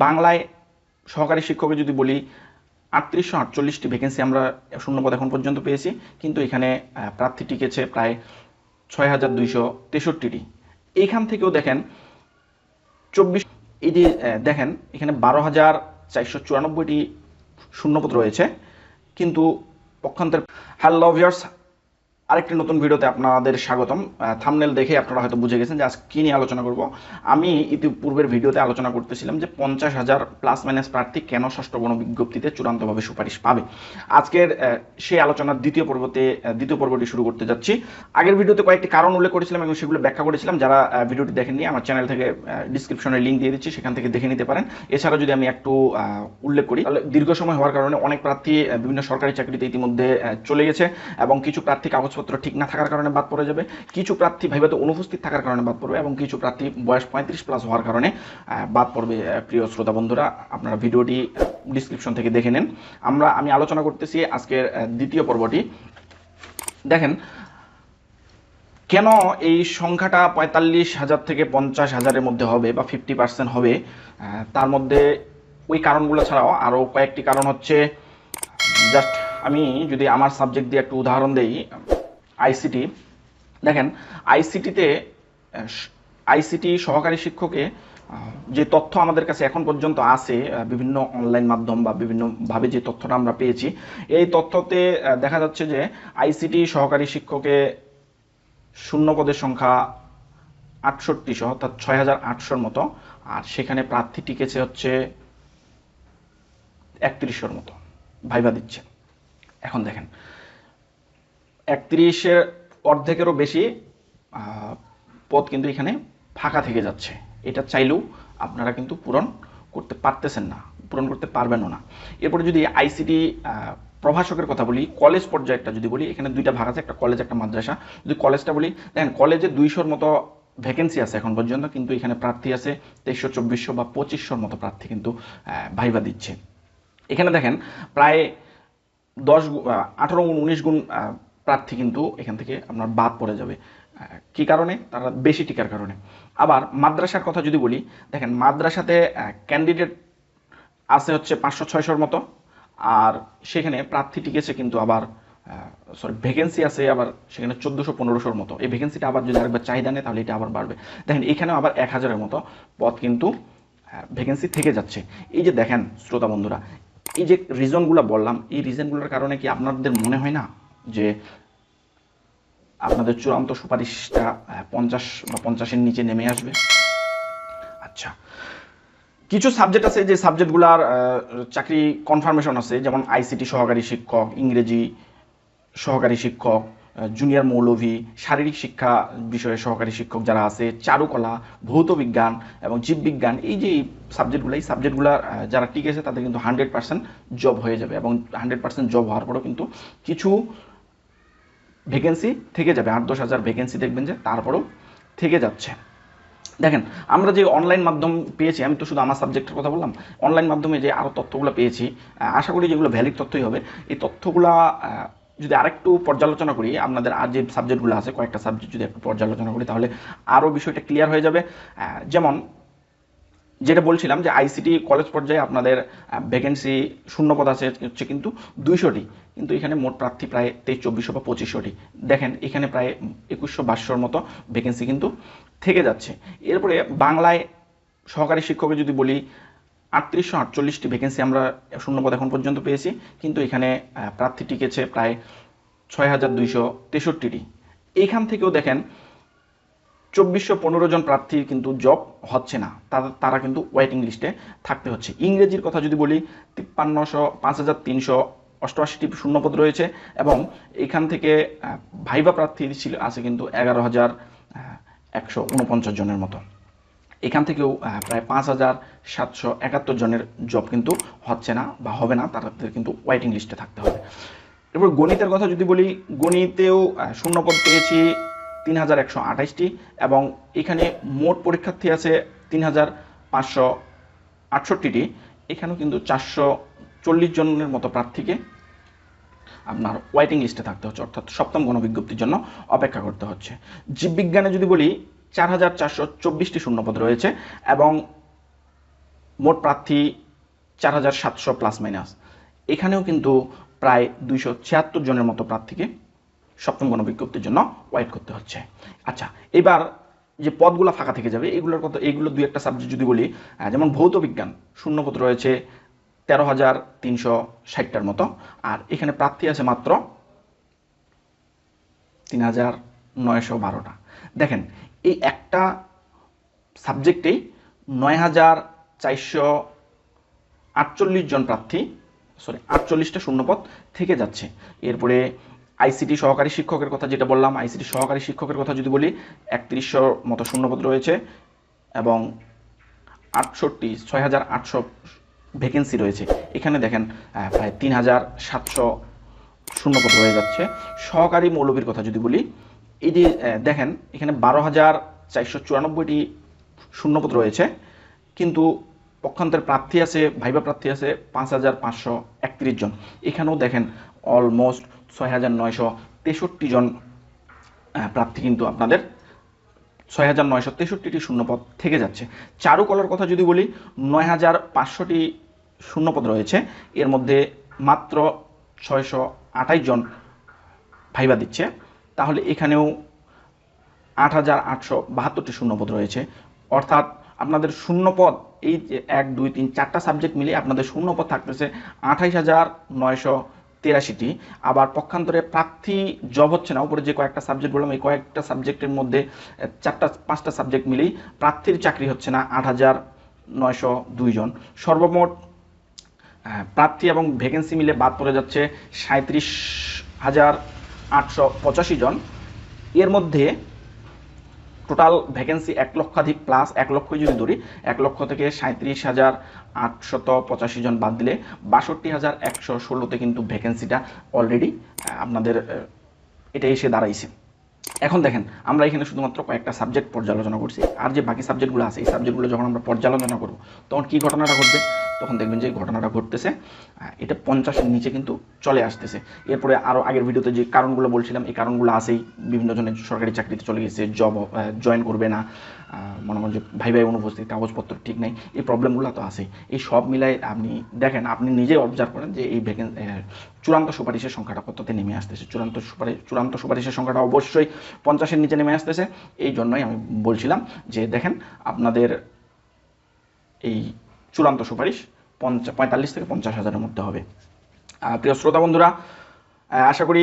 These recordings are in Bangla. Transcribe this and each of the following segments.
বাংলায় সহকারী শিক্ষকের যদি বলি, আটত্রিশশো আটচল্লিশটি ভ্যাকেন্সি আমরা শূন্যপদ এখন পর্যন্ত পেয়েছি, কিন্তু এখানে প্রার্থী টিকেছে প্রায় ছয় হাজার দুইশো তেষট্টিটি। এইখান থেকেও দেখেন, চব্বিশ, এই যে দেখেন, এখানে বারো হাজার চারশো চুরানব্বইটি শূন্যপদ রয়েছে, কিন্তু পক্ষান্তর হ্যালো ভিউয়ার্স আরেকটি নতুন ভিডিওতে আপনাদের স্বাগতম। থামনেল দেখে আপনারা হয়তো বুঝে গেছেন যে আজ কী নিয়ে আলোচনা করব। আমি ইতিপূর্বের ভিডিওতে আলোচনা করতেছিলাম যে পঞ্চাশ হাজার প্লাস মাইনাস প্রার্থী কেন ষষ্ঠ গণবিজ্ঞপ্তিতে চূড়ান্তভাবে সুপারিশ পাবে। আজকের সেই আলোচনার দ্বিতীয় পর্বতে দ্বিতীয় পর্বটি শুরু করতে যাচ্ছি। আগের ভিডিওতে কয়েকটি কারণ উল্লেখ করেছিলাম এবং সেগুলো ব্যাখ্যা করেছিলাম। যারা ভিডিওটি দেখেননি, আমার চ্যানেল থেকে ডিসক্রিপশনে লিঙ্ক দিয়ে দিচ্ছি, সেখান থেকে দেখে নিতে পারেন। এছাড়া যদি আমি একটু উল্লেখ করি, তাহলে দীর্ঘ সময় হওয়ার কারণে অনেক প্রার্থী বিভিন্ন সরকারি চাকরিতে ইতিমধ্যে চলে গেছে এবং কিছু প্রার্থী কাগজপত্র ঠিক না থাকার কারণে বাদ পড়ে যাবে। কিছু প্রার্থী ভাইভাতে অনুপস্থিত থাকার কারণে বাদ পড়বে এবং কিছু প্রার্থী বয়স পঁয়ত্রিশ প্লাস হওয়ার কারণে বাদ পড়বে প্রিয় শ্রোতা বন্ধুরা। আপনারা ভিডিওটি ডিসক্রিপশন থেকে দেখে নেন। আমরা, আমি আলোচনা করতেছি আজকের দ্বিতীয় পর্বটি। দেখেন, কেন এই সংখ্যাটা পঁয়তাল্লিশ হাজার থেকে পঞ্চাশ হাজারের মধ্যে হবে বা ফিফটি পার্সেন্ট হবে? তার মধ্যে ওই কারণগুলো ছাড়াও আরও কয়েকটি কারণ হচ্ছে জাস্ট আমি যদি আমার সাবজেক্ট দিয়ে একটু উদাহরণ দেই আইসিটি দেখেন আইসিটিতে আইসিটি সহকারী শিক্ষকে যে তথ্য আমাদের কাছে এখন পর্যন্ত আছে বিভিন্ন অনলাইন মাধ্যম বা বিভিন্নভাবে যে তথ্যটা আমরা পেয়েছি, এই তথ্যতে দেখা যাচ্ছে যে আইসিটি সহকারী শিক্ষকে শূন্য পদের সংখ্যা আটষট্টিশো অর্থাৎ ছয় হাজার আটশোর মতো, আর সেখানে প্রার্থী টিকেছে হচ্ছে একত্রিশশোর মতো, ভাইবা দিচ্ছে। এখন দেখেন একত্রিশের অর্ধেকেরও বেশি পদ কিন্তু এখানে ফাঁকা থেকে যাচ্ছে। এটা চাইলেও আপনারা কিন্তু পূরণ করতে পারতেছেন না, পূরণ করতে পারবেনও না। এরপরে যদি আইসিটি প্রভাষকের কথা বলি, কলেজ পর্যায়েরটা যদি বলি, এখানে দুইটা ভাগ আছে, একটা কলেজ, একটা মাদ্রাসা। যদি কলেজটা বলি, দেখেন, কলেজে দুইশোর মতো ভ্যাকেন্সি আছে এখন পর্যন্ত, কিন্তু এখানে প্রার্থী আছে তেইশশো, চব্বিশশো বা পঁচিশশোর মতো প্রার্থী কিন্তু ভাইবা দিচ্ছে। এখানে দেখেন, প্রায় দশ আঠারো গুণ উনিশ গুণ প্রার্থী কিন্তু এখান থেকে আপনার বাদ পড়ে যাবে। কি কারণে? তারা বেশি টিকার কারণে। আবার মাদ্রাসার কথা যদি বলি, দেখেন মাদ্রাসাতে ক্যান্ডিডেট আছে হচ্ছে পাঁচশো ছয়শোর মতো, আর সেখানে প্রার্থী টিকেছে কিন্তু আবার সরি ভ্যাকেন্সি আছে আবার সেখানে চোদ্দোশো পনেরোশোর মতো। এই ভ্যাকেন্সিটা আবার যদি আরেকবার চাহিদা নেয়, তাহলে এটা আবার বাড়বে। দেখেন, এখানেও আবার এক হাজারের মতো পদ কিন্তু ভ্যাকেন্সি থেকে যাচ্ছে। এই যে দেখেন, শ্রোতা বন্ধুরা, এই যে রিজনগুলো বললাম, এই রিজনগুলোর কারণে কি আপনাদের মনে হয় না? যে আপনাদের চূড়ান্ত সুপারিশটা পঞ্চাশ বা পঞ্চাশের নিচে নেমে আসবে। আচ্ছা। কিছু সাবজেক্ট আছে যে সাবজেক্টগুলার চাকরি কনফার্মেশন আছে, যেমন আইসিটি সহকারী শিক্ষক, ইংরেজি সহকারী শিক্ষক জুনিয়র মৌলভী, শারীরিক শিক্ষা বিষয়ে সহকারী শিক্ষক যারা আছে, চারুকলা, ভৌত বিজ্ঞান এবং জীববিজ্ঞান এই যে সাবজেক্টগুলো এই সাবজেক্টগুলো যারা টিকেছে তাদের কিন্তু হান্ড্রেড পার্সেন্ট জব হয়ে যাবে এবং হান্ড্রেড পার্সেন্ট জব হওয়ার পরেও কিন্তু কিছু ভ্যাকেন্সি থেকে যাবে, আট দশ হাজার ভ্যাকেন্সি দেখবেন যে তারপরেও থেকে যাচ্ছে। দেখেন, আমরা যে অনলাইন মাধ্যম পেয়েছি, আমি তো শুধু আমার সাবজেক্টের কথা বললাম অনলাইন মাধ্যমে যে আরও তথ্যগুলো পেয়েছি আশা করি যেগুলো ভ্যালিড তথ্যই হবে, এই তথ্যগুলা যদি আরেকটু পর্যালোচনা করি, আপনাদের আর যে সাবজেক্টগুলো আছে, কয়েকটা সাবজেক্ট যদি একটু পর্যালোচনা করি, তাহলে আরও বিষয়টা ক্লিয়ার হয়ে যাবে। যেমন যেটা বলছিলাম যে আইসিটি কলেজ পর্যায়ে আপনাদের ভ্যাকেন্সি শূন্য পদ আছে, হচ্ছে কিন্তু দুইশোটি। কিন্তু এখানে মোট প্রার্থী প্রায় তেইশ, চব্বিশশো বা পঁচিশশোটি। দেখেন, এখানে প্রায় একুশশো, বাইশশোর মতো ভ্যাকেন্সি কিন্তু থেকে যাচ্ছে। এরপরে বাংলায় সহকারী শিক্ষকের যদি বলি, আটত্রিশশো আটচল্লিশটি ভ্যাকেন্সি আমরা শূন্যপদ এখন পর্যন্ত পেয়েছি, কিন্তু এখানে প্রার্থী টিকেছে প্রায় ছয় হাজার দুইশো তেষট্টিটি। এইখান থেকেও দেখেন, চব্বিশশো পনেরো জন প্রার্থীর কিন্তু জব হচ্ছে না। তারা কিন্তু ওয়েটিং লিস্টে থাকতে হচ্ছে। ইংরেজির কথা যদি বলি, তিপ্পান্নশো, পাঁচ হাজার তিনশো অষ্টআশিটি শূন্যপদ রয়েছে এবং এখান থেকে ভাইবা প্রার্থী ছিল, আছে কিন্তু এগারো হাজার একশো উনপঞ্চাশ জনের মতো। এখান থেকেও প্রায় পাঁচ হাজার সাতশো একাত্তর জনের জব কিন্তু হচ্ছে না বা হবে না, তাদের কিন্তু ওয়েটিং লিস্টে থাকতে হবে। এরপর গণিতের কথা যদি বলি, গণিতেও শূন্যপদ পেয়েছি তিন হাজার একশো আঠাশটি এবং এখানে মোট পরীক্ষার্থী আছে তিন হাজার পাঁচশো আটষট্টিটি। এখানেও কিন্তু চারশো চল্লিশ জনের মতো প্রার্থীকে আপনার ওয়েটিং লিস্টে থাকতে হচ্ছে, অর্থাৎ সপ্তম গণবিজ্ঞপ্তির জন্য অপেক্ষা করতে হচ্ছে। জীববিজ্ঞানে যদি বলি, চার হাজার চারশো চব্বিশটি শূন্যপদ রয়েছে এবং মোট প্রার্থী চার হাজার সাতশো প্লাস মাইনাস এখানেও কিন্তু প্রায় দুইশো ছিয়াত্তর জনের মতো প্রার্থীকে সপ্তম গণবিজ্ঞপ্তির জন্য ওয়েট করতে হচ্ছে। আচ্ছা এবার যে পদগুলো ফাঁকা থেকে যাবে, এগুলোর কথা এগুলো দুই একটা সাবজেক্ট যদি বলি যেমন ভৌত বিজ্ঞান, শূন্যপদ রয়েছে তেরো হাজার তিনশো ষাটটার মতো। আর এখানে প্রার্থী আছে মাত্র তিন হাজার নয়শো বারোটা। দেখেন, এই একটা সাবজেক্টেই নয় হাজার চারশো আটচল্লিশ জন প্রার্থী, সরি, আটচল্লিশটা শূন্যপদ থেকে যাচ্ছে। এরপরে আইসিটি সহকারী শিক্ষকের কথা যেটা বললাম, আইসিটি সহকারী শিক্ষকের কথা যদি বলি একত্রিশশো মতো শূন্যপদ রয়েছে এবং আটষট্টি, ছয় হাজার আটশো ভ্যাকেন্সি রয়েছে। এখানে দেখেন প্রায় তিন হাজার সাতশো শূন্যপদ রয়ে যাচ্ছে। সহকারী মৌলবীর কথা যদি বলি, এই যে দেখেন, এখানে বারো হাজার চারশো চুরানব্বইটি শূন্যপদ রয়েছে, কিন্তু পক্ষান্তরের প্রার্থী আছে, ভাইবা প্রার্থী আছে পাঁচ হাজার পাঁচশো একত্রিশ জন। এখানেও দেখেন অলমোস্ট ছয় হাজার নয়শো তেষট্টি জন প্রার্থী কিন্তু আপনাদের ছয় হাজার নয়শো তেষট্টিটি শূন্যপদ থেকে যাচ্ছে। চারুকলার কথা যদি বলি, নয় হাজার পাঁচশোটি শূন্যপদ রয়েছে। এর মধ্যে মাত্র ছয়শো আঠাইশ জন ভাইবা দিচ্ছে। তাহলে এখানেও আট হাজার আটশো বাহাত্তরটি শূন্যপদ রয়েছে। অর্থাৎ আপনাদের শূন্যপদ, এই যে এক, দুই, তিন, চারটা সাবজেক্ট মিলে আপনাদের শূন্যপদ থাকতেছে আঠাইশ হাজার নয়শো তেরাশিটি, আবার পক্ষান্তরে প্রার্থী জব হচ্ছে না, উপরে যে কয়েকটা সাবজেক্ট বললাম, এই কয়েকটা সাবজেক্টের মধ্যে চারটা, পাঁচটা সাবজেক্ট মিলেই প্রার্থীর চাকরি হচ্ছে না, আট হাজার নয়শো দুইজন সর্বমোট প্রার্থী এবং ভ্যাকেন্সি মিলে বাদ পড়ে যাচ্ছে সাঁত্রিশ হাজার আটশো পঁচাশি জন। এর মধ্যে টোটাল ভ্যাকেন্সি এক লক্ষাধিক প্লাস এক লক্ষ যদি ধরি, এক লক্ষ থেকে সাঁত্রিশ হাজার আটশত পঁচাশি জন বাদ দিলে বাষট্টি হাজার একশো ষোলোতে কিন্তু ভ্যাকেন্সিটা অলরেডি আপনাদের এটা এসে দাঁড়াইছে। এখন দেখেন, আমরা এখানে শুধুমাত্র কয়েকটা সাবজেক্ট পর্যালোচনা করছি, আর যে বাকি সাবজেক্টগুলো আছে, এই সাবজেক্টগুলো যখন আমরা পর্যালোচনা করব, তখন কি ঘটনাটা ঘটবে? তখন দেখবেন যে ঘটনাটা ঘটতেছে এটা পঞ্চাশের নিচে কিন্তু চলে আসতেছে। এরপরে আরও আগের ভিডিওতে যে কারণগুলো বলছিলাম, এই কারণগুলো আছেই, বিভিন্ন জনের সরকারি চাকরিতে চলে গেছে জব জয়েন করবে না মনে করেন যে ভাই ভাই অনুপস্থিত কাগজপত্র ঠিক নেই, এই প্রবলেমগুলো তো আছে এই সব মিলাই আপনি দেখেন, আপনি নিজেই অবজার্ভ করেন যে এই ভ্যাকেন চূড়ান্ত সুপারিশের সংখ্যাটা কততে নেমে আসতেছে। চূড়ান্ত সুপারিশ চূড়ান্ত সুপারিশের সংখ্যাটা অবশ্যই পঞ্চাশের নিচে নেমে আসতেছে। এই জন্যই আমি বলছিলাম যে দেখেন, আপনাদের এই চূড়ান্ত সুপারিশ পঞ্চা পঁয়তাল্লিশ থেকে পঞ্চাশ হাজারের মধ্যে হবে। প্রিয় শ্রোতা বন্ধুরা আশা করি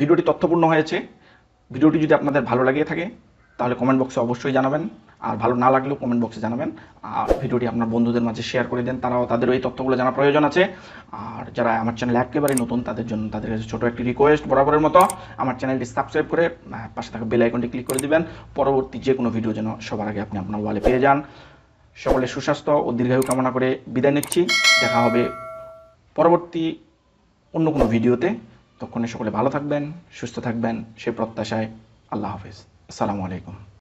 ভিডিওটি তথ্যপূর্ণ হয়েছে। ভিডিওটি যদি আপনাদের ভালো লাগে থাকে তাহলে কমেন্ট বক্সে অবশ্যই জানাবেন। আর ভালো না লাগলেও কমেন্ট বক্সে জানাবেন। আর ভিডিওটি আপনার বন্ধুদের মাঝে শেয়ার করে দেন। তারাও তাদের এই তথ্যগুলো জানার প্রয়োজন আছে। আর যারা আমার চ্যানেল একেবারে নতুন, তাদের জন্য তাদের কাছে ছোটো একটি রিকোয়েস্ট বরাবরের মতো। আমার চ্যানেলটি সাবস্ক্রাইব করে পাশে থাকা বেল আইকনটি ক্লিক করে দিবেন। পরবর্তী যে কোনো ভিডিও যেন সবার আগে আপনি আপনার ওয়ালে পেয়ে যান। সকলের সুস্বাস্থ্য ও দীর্ঘায়ু কামনা করে বিদায় নিচ্ছি। দেখা হবে পরবর্তী অন্য কোনো ভিডিওতে তখন সকলে ভালো থাকবেন, সুস্থ থাকবেন। সে প্রত্যাশায় আল্লাহ হাফেজ। আসসালামু আলাইকুম।